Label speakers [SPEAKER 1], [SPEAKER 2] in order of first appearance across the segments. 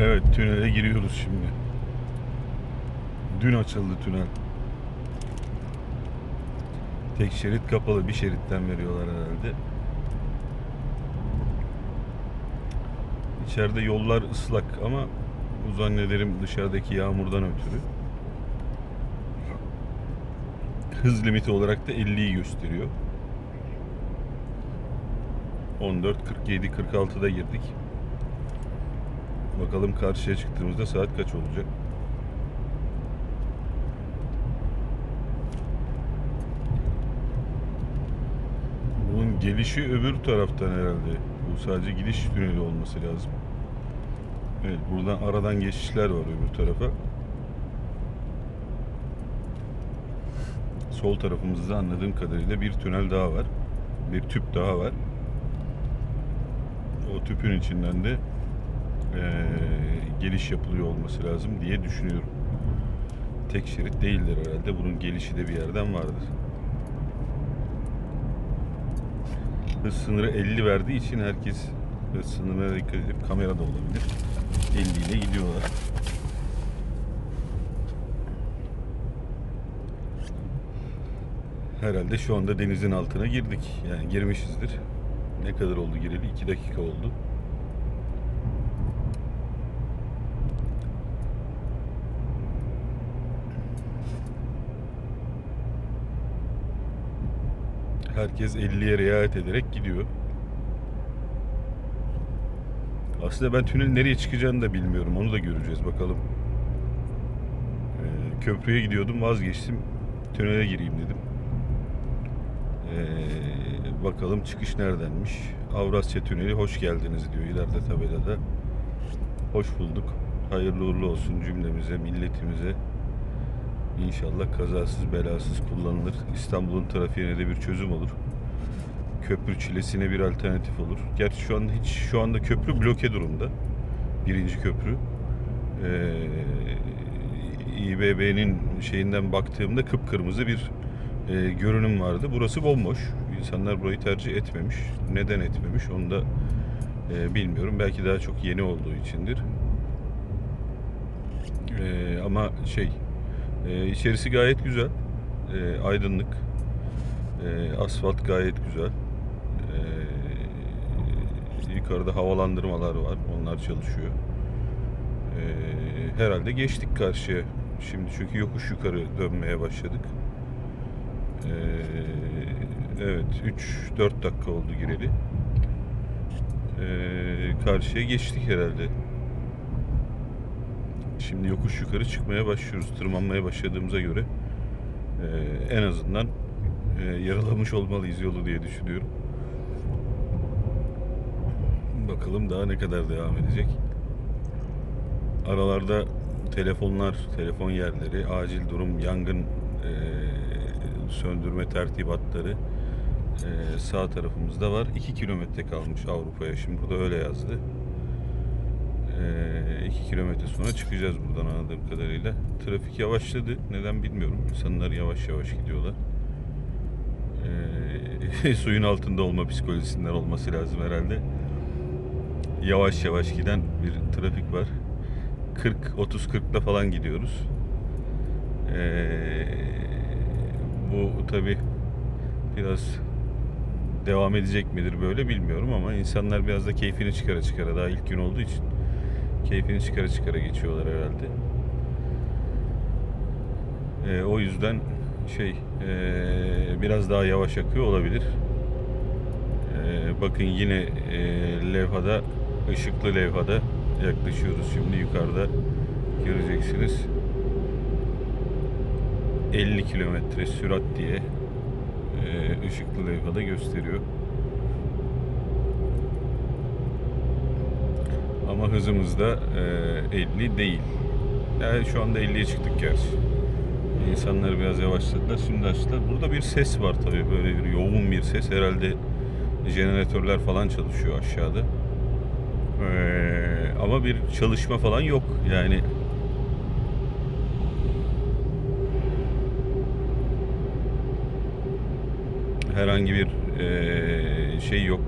[SPEAKER 1] Evet tünele giriyoruz şimdi. Dün açıldı tünel. Tek şerit kapalı bir şeritten veriyorlar herhalde. İçeride yollar ıslak ama bu zannederim dışarıdaki yağmurdan ötürü. Hız limiti olarak da 50'yi gösteriyor. 14, 47, 46'da girdik. Bakalım karşıya çıktığımızda saat kaç olacak? Bunun gelişi öbür taraftan herhalde. Bu sadece gidiş tüneli olması lazım. Evet buradan aradan geçişler var öbür tarafa. Sol tarafımızda anladığım kadarıyla bir tünel daha var. Bir tüp daha var. O tüpün içinden de eee, geliş yapılıyor olması lazım diye düşünüyorum. Tek şerit değildir herhalde. Bunun gelişi de bir yerden vardır. Hız sınırı 50 verdiği için herkes hız sınırına dikkat edip kamera da olabilir. 50 ile gidiyorlar. Herhalde şu anda denizin altına girdik. Yani girmişizdir. Ne kadar oldu gireli? 2 dakika oldu. Herkes 50'ye riayet ederek gidiyor. Aslında ben tünelin nereye çıkacağını da bilmiyorum. Onu da göreceğiz bakalım. Ee, köprüye gidiyordum vazgeçtim. Tünele gireyim dedim. Ee, bakalım çıkış neredenmiş. Avrasya Tüneli hoş geldiniz diyor ileride tabelada. Hoş bulduk. Hayırlı uğurlu olsun cümlemize, milletimize. İnşallah kazasız belasız kullanılır. İstanbul'un trafiğine de bir çözüm olur. Köprü çilesine bir alternatif olur. Gerçi şu anda hiç şu anda köprü bloke durumda. Birinci köprü. Ee, İBB'nin şeyinden baktığımda kıpkırmızı bir e, görünüm vardı. Burası bomboş. İnsanlar burayı tercih etmemiş. Neden etmemiş onu da e, bilmiyorum. Belki daha çok yeni olduğu içindir. E, ama şey e, içerisi gayet güzel. E, aydınlık. E, asfalt gayet güzel. E, yukarıda havalandırmalar var. Onlar çalışıyor. E, herhalde geçtik karşıya. Şimdi çünkü yokuş yukarı dönmeye başladık. Ee, evet 3-4 dakika oldu gireli. Ee, karşıya geçtik herhalde. Şimdi yokuş yukarı çıkmaya başlıyoruz. Tırmanmaya başladığımıza göre ee, en azından ee, yaralamış olmalıyız yolu diye düşünüyorum. Bakalım daha ne kadar devam edecek. Aralarda telefonlar, telefon yerleri, acil durum, yangın ee, söndürme tertibatları ee, sağ tarafımızda var. 2 kilometre kalmış Avrupa'ya. Şimdi burada öyle yazdı. 2 kilometre sonra çıkacağız buradan anladığım kadarıyla. Trafik yavaşladı. Neden bilmiyorum. İnsanlar yavaş yavaş gidiyorlar. Ee, suyun altında olma psikolojisinden olması lazım herhalde. Yavaş yavaş giden bir trafik var. 40 30 40'la falan gidiyoruz. Ee, bu tabi biraz devam edecek midir böyle bilmiyorum ama insanlar biraz da keyfini çıkara çıkara daha ilk gün olduğu için keyfini çıkara çıkara geçiyorlar herhalde. Ee, o yüzden şey ee, biraz daha yavaş akıyor olabilir. Ee, bakın yine ee, levhada ışıklı levhada yaklaşıyoruz şimdi yukarıda göreceksiniz 50 kilometre sürat diye e, ışıklı levhada gösteriyor. Ama hızımız da e, 50 değil. Yani şu anda 50'ye çıktık gerçi. İnsanlar biraz yavaşladılar. Şimdi açtılar. Burada bir ses var tabii. Böyle bir yoğun bir ses. Herhalde jeneratörler falan çalışıyor aşağıda. Ee, ama bir çalışma falan yok. Yani herhangi bir e, şey yok.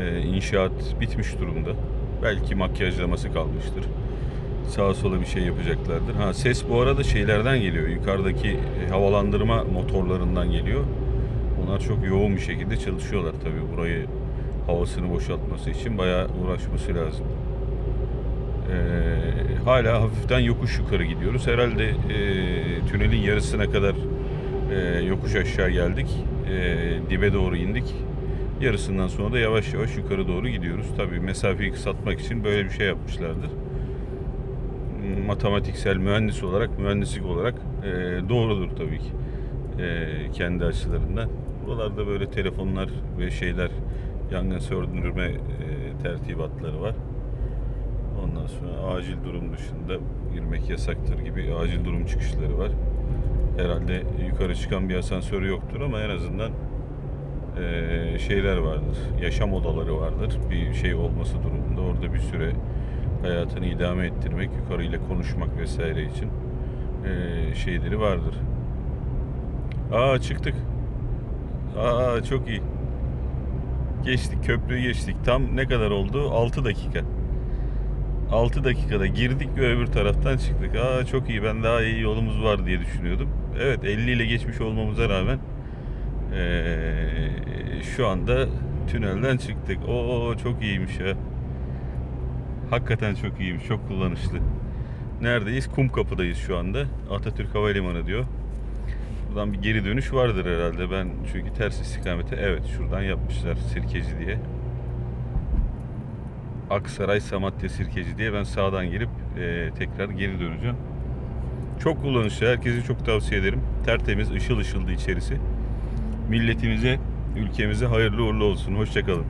[SPEAKER 1] E, inşaat bitmiş durumda. Belki makyajlaması kalmıştır. Sağa sola bir şey yapacaklardır. Ha ses bu arada şeylerden geliyor. Yukarıdaki e, havalandırma motorlarından geliyor. Onlar çok yoğun bir şekilde çalışıyorlar tabii. Burayı havasını boşaltması için bayağı uğraşması lazım. Ee, hala hafiften yokuş yukarı gidiyoruz. Herhalde e, tünelin yarısına kadar e, yokuş aşağı geldik. E, dibe doğru indik. Yarısından sonra da yavaş yavaş yukarı doğru gidiyoruz. Tabii mesafeyi kısaltmak için böyle bir şey yapmışlardır. Matematiksel mühendis olarak, mühendislik olarak e, doğrudur tabii ki. E, kendi açılarından. Buralarda böyle telefonlar ve şeyler yangın söndürme e, tertibatları var. Ondan sonra acil durum dışında girmek yasaktır gibi acil durum çıkışları var. Herhalde yukarı çıkan bir asansör yoktur ama en azından eee, şeyler vardır. Yaşam odaları vardır. Bir şey olması durumunda orada bir süre hayatını idame ettirmek, yukarıyla konuşmak vesaire için eee, şeyleri vardır. Aa çıktık. Aa çok iyi. Geçtik köprüyü geçtik. Tam ne kadar oldu? 6 dakika. 6 dakikada girdik ve öbür taraftan çıktık. Aa çok iyi. Ben daha iyi yolumuz var diye düşünüyordum. Evet 50 ile geçmiş olmamıza rağmen eee, şu anda tünelden çıktık. Oo çok iyiymiş ya. Hakikaten çok iyiymiş. Çok kullanışlı. Neredeyiz? Kumkapı'dayız şu anda. Atatürk Havalimanı diyor. Buradan bir geri dönüş vardır herhalde. Ben çünkü ters istikamete evet şuradan yapmışlar Sirkeci diye. Aksaray Samatya Sirkeci diye ben sağdan gelip e, tekrar geri döneceğim. Çok kullanışlı. Herkese çok tavsiye ederim. Tertemiz, ışıl ışıldı içerisi. Milletimize, ülkemize hayırlı uğurlu olsun. Hoşçakalın.